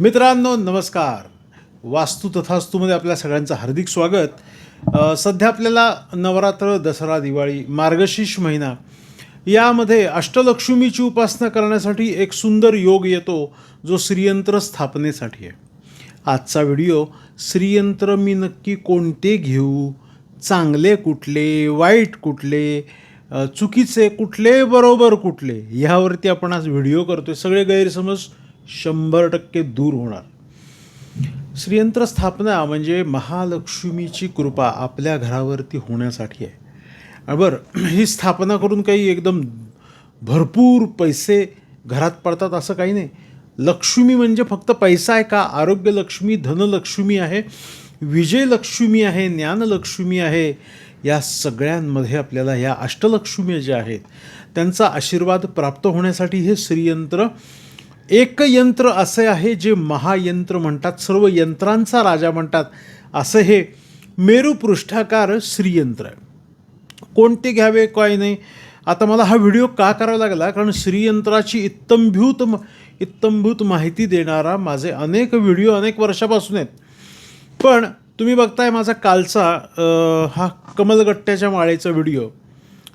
मित्रांनो नमस्कार. वास्तू तथास्तूमध्ये आपल्या सगळ्यांचं हार्दिक स्वागत. सध्या आपल्याला नवरात्र दसरा दिवाळी मार्गशीर्ष महिना यामध्ये अष्टलक्ष्मीची उपासना करण्यासाठी एक सुंदर योग येतो जो श्रीयंत्र स्थापनेसाठी आहे. आजचा व्हिडिओ श्रीयंत्र मी नक्की कोणते घेऊ? चांगले कुठले? वाईट कुठले? चुकीचे कुठले? बरोबर कुठले? ह्यावरती आपण आज व्हिडिओ करतो आहे सगळे गैरसमज शंभर टक्के दूर होणार. श्रीयंत्र स्थापना म्हणजे महालक्ष्मीची कृपा आपल्या घरावरती होण्यासाठी आहे. बरं ही स्थापना करून काही एकदम भरपूर पैसे घरात पडतात असं काही नाही. लक्ष्मी म्हणजे फक्त पैसा आहे का? आरोग्य लक्ष्मी धनलक्ष्मी आहे विजयलक्ष्मी आहे ज्ञानलक्ष्मी आहे या सगळ्यांमध्ये आपल्याला या अष्टलक्ष्मी ज्या आहेत त्यांचा आशीर्वाद प्राप्त होण्यासाठी हे श्रीयंत्र एक यंत्र असे आहे जे महायंत्र म्हणतात सर्व यंत्रांचा राजा म्हणतात. असं हे मेरुपृष्ठाकार श्रीयंत्र. आहे कोणते घ्यावे काय नाही? आता मला हा व्हिडिओ का करावा लागला? कारण श्रीयंत्राची इत्तंभूत इत्तंभूत माहिती देणारा माझे अनेक व्हिडिओ अनेक वर्षापासून आहेत. पण तुम्ही बघताय माझा कालचा हा कमलगट्ट्याच्या माळेचा व्हिडिओ.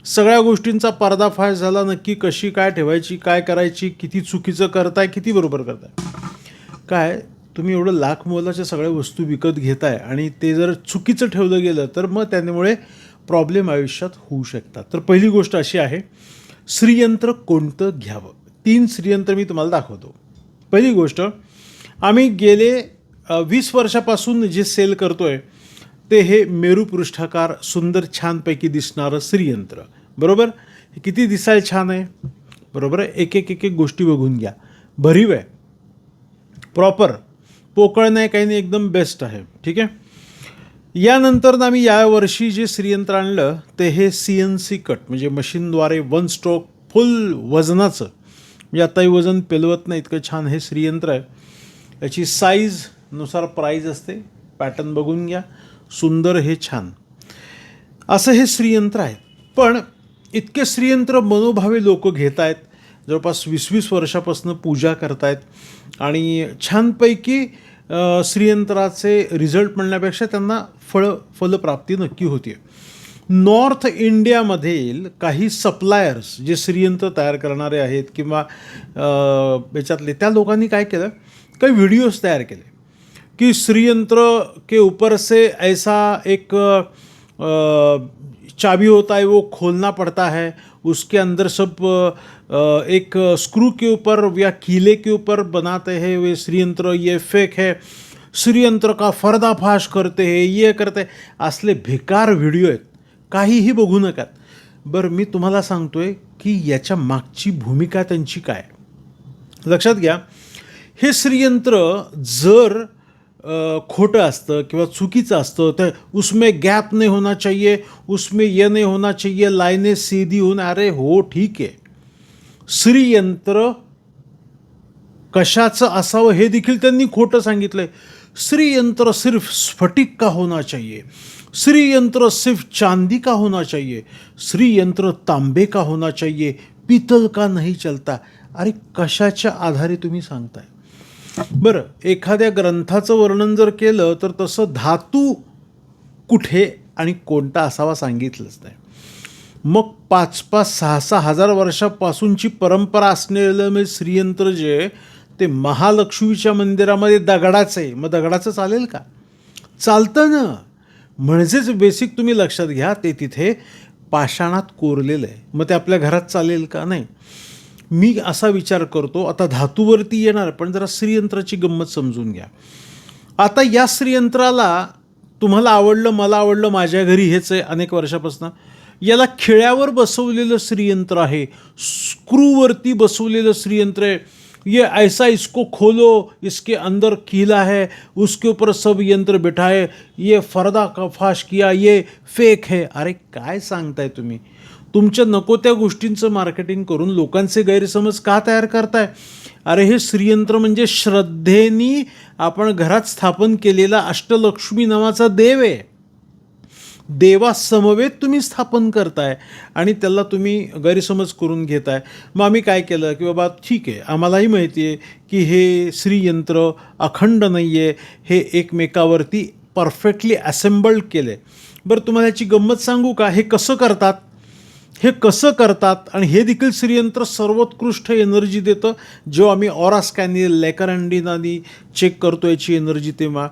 सगळ्या गोष्टींचा पर्दाफाश झाला नक्की कशी काय ठेवायची काय करायची किती चुकीचं करताय किती बरोबर करताय. काय तुम्ही एवढं लाख मोलाच्या सगळ्या वस्तू विकत घेताय आणि ते जर चुकीचं ठेवलं गेलं तर मग त्यामुळे प्रॉब्लेम आयुष्यात होऊ शकतात. तर पहिली गोष्ट अशी आहे श्रीयंत्र कोणतं घ्यावं? तीन श्रीयंत्र मी तुम्हाला दाखवतो. पहिली गोष्ट आम्ही गेले वीस वर्षापासून जे सेल करतो आहे ते हे मेरू पृष्ठाकार सुंदर छानपैकी दिसणारं श्रीयंत्र. बरोबर? हे किती दिसायला छान आहे? बरोबर? आहे एक एक एक एक गोष्टी बघून घ्या. भरीव आहे. प्रॉपर पोकळ नाही काही नाही एकदम बेस्ट आहे. ठीक आहे? यानंतर ना आम्ही यावर्षी जे श्रीयंत्र आणलं ते हे सी एन सी कट म्हणजे मशीनद्वारे वन स्ट्रोक फुल वजनाचं. म्हणजे आताही वजन पेलवत नाही इतकं छान हे श्रीयंत्र आहे. याची साईजनुसार प्राईज असते. पॅटर्न बघून घ्या. सुंदर हे छान. असं हे श्रीयंत्र आहे पण इतके श्रीयंत्र मनोभावे लोक घेत आहेत जवळपास वीस वीस वर्षापासून पूजा करतायत. आणि छानपैकी श्रीयंत्राचे रिझल्ट म्हणण्यापेक्षा त्यांना फळ फलप्राप्ती नक्की होती नॉर्थ इंडियामधील काही सप्लायर्स जे श्रीयंत्र तयार करणारे आहेत किंवा याच्यातले त्या लोकांनी काय केलं? काही व्हिडिओज तयार केले. कि श्रीयंत्र के ऊपर से ऐसा एक चाबी होता है वो खोलना पड़ता है। उसके अंदर सब एक स्क्रू के ऊपर या कीले के ऊपर बनाते हैं वे श्रीयंत्र ये फेक है। श्रीयंत्र का फर्दाफाश करते हैं ये करते असले भिकार व्हिडिओ आहेत काहीही बघू नकात बरं मी तुम्हाला सांगतो आहे की याच्या मागची भूमिका त्यांची काय लक्षात घ्या हे श्रीयंत्र जर खोटं असतं किंवा चुकीचं असतं तर उसमें गॅप नाही होना चाहिए उसमें ये नाही होना चाहिए लाईने सीधी होऊन अरे हो ठीक आहे. श्रीयंत्र कशाचं असावं हे देखील त्यांनी खोटं सांगितलंय. श्रीयंत्र सिर्फ स्फटिक का होना चाहिए? श्रीयंत्र सिर्फ चांदी का होना चाहिए? श्रीयंत्र तांबे का होना चाहिए? पीतल का नहीं चलता? अरे कशाच्या आधारे तुम्ही सांगताय? बरं एखाद्या ग्रंथाचं वर्णन जर केलं तर तसं धातू कुठे आणि कोणता असावा सांगितलंच नाही. मग पाच पाच सहा सहा हजार वर्षापासूनची परंपरा असलेलं म्हणजे श्रीयंत्र जे ते महालक्ष्मीच्या मंदिरामध्ये दगडाचं आहे. मग दगडाचं चालेल का? चालतं ना. म्हणजेच बेसिक तुम्ही लक्षात घ्या ते तिथे पाषाणात कोरलेलं आहे. मग ते आपल्या घरात चालेल का? नाही. मी असा विचार करतो आता धातूवरती येणार पण जरा श्रीयंत्राची गंमत समजून घ्या. आता या श्रीयंत्राला तुम्हाला आवडलं मला आवडलं माझ्या घरी हेच आहे अनेक वर्षापासून. याला खिळ्यावर बसवलेलं श्रीयंत्र आहे स्क्रूवरती बसवलेलं श्रीयंत्र आहे. ये ऐसा इसको खोलो इसके अंदर कीला है उसके ऊपर सब यंत्र बिठाए ये फरदा का फाश किया ये फेक है. अरे काय सांगताय तुम्ही? तुमच्या नको त्या गोष्टींचं मार्केटिंग करून लोकांचे गैरसमज का तयार करताय? अरे हे श्रीयंत्र म्हणजे श्रद्धेनी आपण घरात स्थापन केलेला अष्टलक्ष्मी नावाचा देव आहे. देवासमवेत तुम्ही स्थापन करताय आणि त्याला तुम्ही गैरसमज करून घेताय. मग आम्ही काय केलं की बाबा ठीक आहे आम्हालाही माहिती आहे की हे श्रीयंत्र अखंड नाही आहे हे एकमेकावरती परफेक्टली असेंबल्ड केलं आहे बरं तुम्हाला याची गंमत सांगू का? हे कसं करतात? हे कसं करतात आणि हे देखील श्रीयंत्र सर्वोत्कृष्ट एनर्जी देतं. जेव्हा आम्ही ऑरा स्कॅनिल लेकरंडिनानी चेक करतो याची एनर्जी तेव्हा.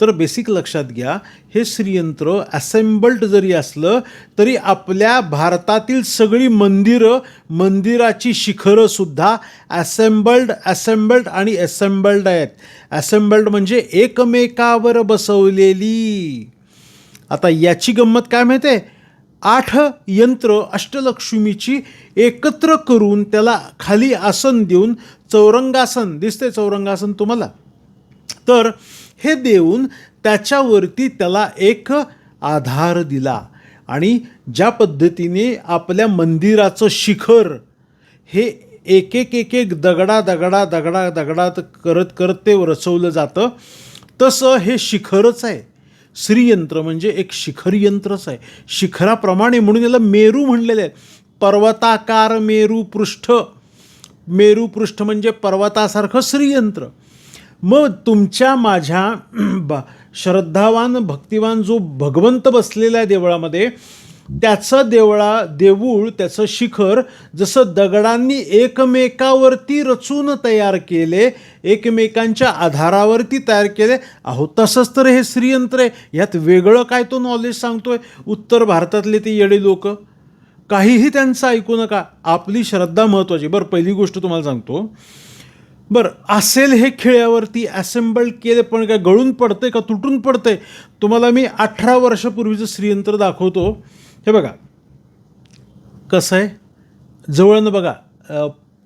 तर बेसिक लक्षात घ्या हे श्रीयंत्र असेंबल्ड जरी असलं तरी आपल्या भारतातील सगळी मंदिरं मंदिराची शिखरंसुद्धा असेंबल्ड असेंबल्ड आणि असेंबल्ड आहेत. असेंबल्ड म्हणजे एकमेकावर बसवलेली. आता याची गंमत काय माहिती आहे? आठ यंत्र अष्टलक्ष्मीची एकत्र करून त्याला खाली आसन देऊन चौरंगासन दिसते चौरंगासन तुम्हाला? तर हे देऊन त्याच्यावरती त्याला एक आधार दिला आणि ज्या पद्धतीने आपल्या मंदिराचं शिखर हे एक एक एक एक दगडा दगडा दगडा दगडात करत करत ते रचवलं जातं तसं हे शिखरच आहे. श्रीयंत्र म्हणजे एक शिखर यंत्रच आहे. शिखराप्रमाणे म्हणून याला मेरू म्हणलेलं आहे पर्वताकार मेरू पृष्ठ. मेरू पृष्ठ म्हणजे पर्वतासारखं श्रीयंत्र. मग तुमच्या माझ्या ब श्रद्धावान भक्तिवान जो भगवंत बसलेला आहे देवळामध्ये त्याचं देवळा देऊळ त्याचं शिखर जसं दगडांनी एकमेकावरती रचून तयार केले एकमेकांच्या आधारावरती तयार केले अहो तसंच तर हे श्रीयंत्र आहे. यात वेगळं काय तो नॉलेज सांगतोय? उत्तर भारतातले ते येडे लोक. काहीही त्यांचं ऐकू नका. आपली श्रद्धा महत्त्वाची बरं पहिली गोष्ट तुम्हाला सांगतो. बरं असेल हे खेळ्यावरती ॲसेम्बल केले पण काय गळून पडतंय का तुटून पडतंय? तुम्हाला मी अठरा वर्षापूर्वीचं श्रीयंत्र दाखवतो. हे बघा. कसं आहे? जवळनं बघा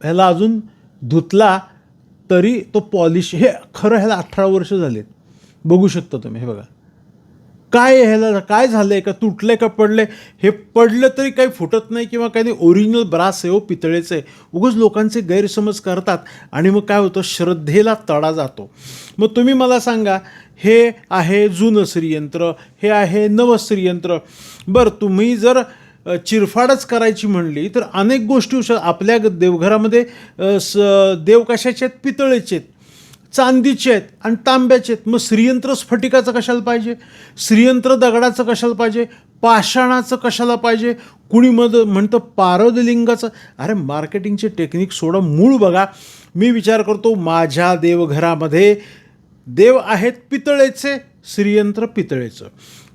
ह्याला अजून धुतला तरी तो पॉलिश हे खरं ह्याला अठरा वर्ष झालेत. बघू शकता तुम्ही हे बघा. काय ह्याला? काय झालंय? का तुटलंय का पडलंय? हे पडलं तरी काही फुटत नाही किंवा काही नाही. ओरिजिनल ब्रास आहे हो पितळेचं आहे. उगच लोकांचे गैरसमज करतात आणि मग काय होतं? श्रद्धेला तडा जातो. मग तुम्ही मला सांगा हे आहे जुनं श्रीयंत्र हे आहे नवं श्रीयंत्र. बरं तुम्ही जर चिरफाडच करायची म्हणली तर अनेक गोष्टी आपल्या ग- देवघरामध्ये स देव कशाचे आहेत? पितळेचे आहेत. चांदीचे आहेत आणि तांब्याचे आहेत. मग श्रीयंत्र स्फटिकाचं कशाला पाहिजे? श्रीयंत्र दगडाचं कशाला पाहिजे? पाषाणाचं कशाला पाहिजे? कुणी मद म्हणतं पारदलिंगाचं. अरे मार्केटिंगचे टेक्निक सोडा मूळ बघा. मी विचार करतो माझ्या देवघरामध्ये देव आहेत पितळेचे श्रीयंत्र पितळेचं.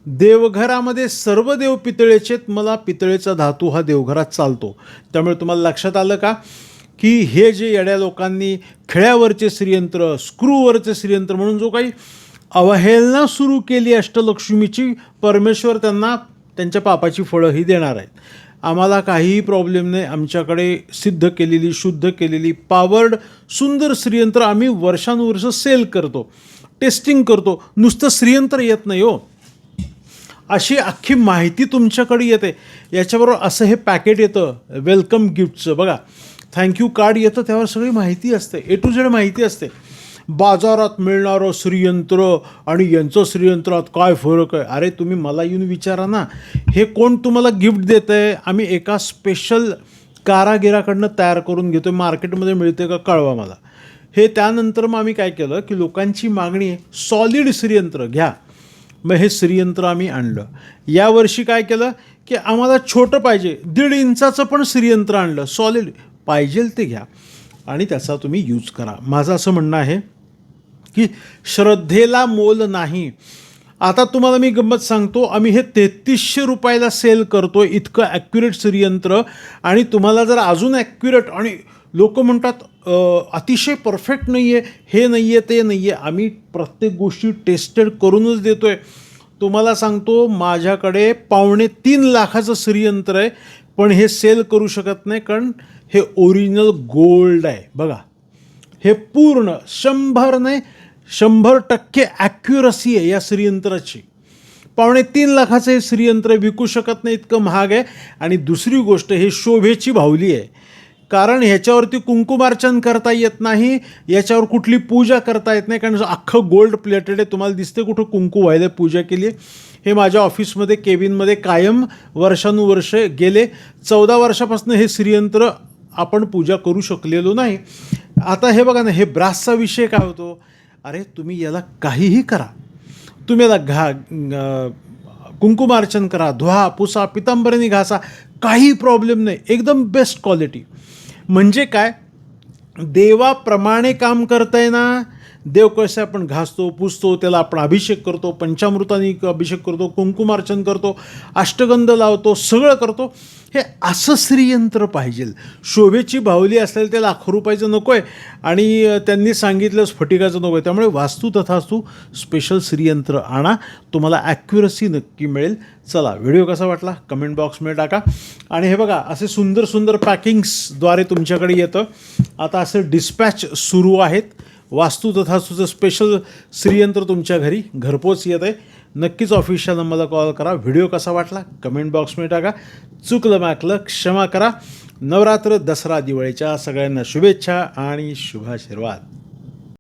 देवघरामध्ये सर्व देव पितळेचे आहेत. मला पितळेचा धातू हा देवघरात चालतो. त्यामुळे तुम्हाला लक्षात आलं का? की हे जे येड्या लोकांनी खेळ्यावरचे श्रीयंत्र स्क्रूवरचे श्रीयंत्र म्हणून जो काही अवहेलना सुरू केली अष्टलक्ष्मीची परमेश्वर त्यांना त्यांच्या पापाची फळंही देणार आहेत. आम्हाला काहीही प्रॉब्लेम नाही. आमच्याकडे सिद्ध केलेली शुद्ध केलेली पावर्ड सुंदर श्रीयंत्र आम्ही वर्षानुवर्ष सेल करतो टेस्टिंग करतो. नुसतं श्रीयंत्र येत नाही हो. अशी अख्खी माहिती तुमच्याकडे येते. याच्याबरोबर असं हे पॅकेट येतं. वेलकम गिफ्टचं बघा थँक्यू कार्ड येतं त्यावर सगळी माहिती असते. ए टू झेड माहिती असते. बाजारात मिळणारं श्रीयंत्र आणि यांचं श्रीयंत्रात काय फरक आहे? अरे तुम्ही मला येऊन विचारा ना. हे कोण तुम्हाला गिफ्ट देतं आहे आम्ही एका स्पेशल कारागिराकडनं तयार करून घेतो मार्केटमध्ये मिळते का कळवा मला. हे त्यानंतर मग आम्ही काय केलं की लोकांची मागणी आहे सॉलिड श्रीयंत्र घ्या. मग हे श्रीयंत्र आम्ही आणलं. यावर्षी काय केलं की आम्हाला छोटं पाहिजे. दीड इंचाचं पण श्रीयंत्र आणलं. सॉलिड पाहिजेल ते घ्या. आणि त्याचा तुम्ही यूज करा. माझं असं म्हणणं आहे की श्रद्धेला मोल नाही. आता तुम्हाला मी गंमत सांगतो आम्ही हे तेहतीसशे रुपयाला सेल करतो इतकं ॲक्युरेट श्रीयंत्र. आणि तुम्हाला जर अजून ॲक्युरेट आणि लोक म्हणतात अतिशय परफेक्ट नाही आहे हे नाही आहे ते नाही आहे आम्ही प्रत्येक गोष्टी टेस्टेड करूनच देतो आहे तुम्हाला सांगतो माझ्याकडे पावणे तीन लाखाचं श्रीयंत्र आहे पण हे सेल करू शकत नाही कारण हे ओरिजिनल गोल्ड आहे. बघा. हे पूर्ण शंभर नाही शंभर टक्के ॲक्युरसी आहे या श्रीयंत्राची. पावणे तीन लाखाचं हे श्रीयंत्र विकू शकत नाही इतकं महाग आहे. आणि दुसरी गोष्ट हे शोभेची भावली आहे. कारण ह्याच्यावरती कुंकुमार्चन करता येत नाही याच्यावर कुठली पूजा करता येत नाही कारण अख्खं गोल्ड प्लेटेड आहे तुम्हाला दिसते कुठं कुंकू व्हायला पूजा केली हे माझ्या ऑफिसमध्ये केबिनमध्ये कायम वर्षानुवर्ष गेले. चौदा वर्षापासून हे श्रीयंत्र आपण पूजा करू शकलेलो नाही. आता हे बघा ना हे ब्रासचा विषय काय होतो? अरे तुम्ही याला काहीही करा. तुम्ही याला घा कुंकुमार्चन करा धुवा पुसा पितांबरीने घासा काही प्रॉब्लेम नाही. एकदम बेस्ट क्वालिटी म्हणजे काय? देवाप्रमाणे काम करताय ना देव कसे आपण घासतो पुसतो त्याला आपण अभिषेक करतो पंचामृताने अभिषेक करतो कुंकुमार्चन करतो अष्टगंध लावतो सगळं करतो. हे असं श्रीयंत्र पाहिजे. शोभेची बाहुली असेल ते लाखो रुपयाचं नको आहे आणि त्यांनी सांगितलं स्फटिकाचं नको आहे त्यामुळे वास्तू तथास्तू स्पेशल श्रीयंत्र आणा. तुम्हाला ॲक्युरसी नक्की मिळेल. चला व्हिडिओ कसा वाटला? कमेंट बॉक्समध्ये टाका. आणि हे बघा असे सुंदर सुंदर पॅकिंग्सद्वारे तुमच्याकडे येतं. आता असे डिस्पॅच सुरू आहेत. वास्तू तथास्तूचं स्पेशल श्रीयंत्र तुमच्या घरी घरपोच येत आहे. नक्कीच ऑफिशियल नंबरला कॉल करा. व्हिडिओ कसा वाटला? कमेंट बॉक्समध्ये टाका. चुकलं माकलं क्षमा करा. नवरात्र दसरा दिवाळीच्या सगळ्यांना शुभेच्छा आणि शुभाशीर्वाद.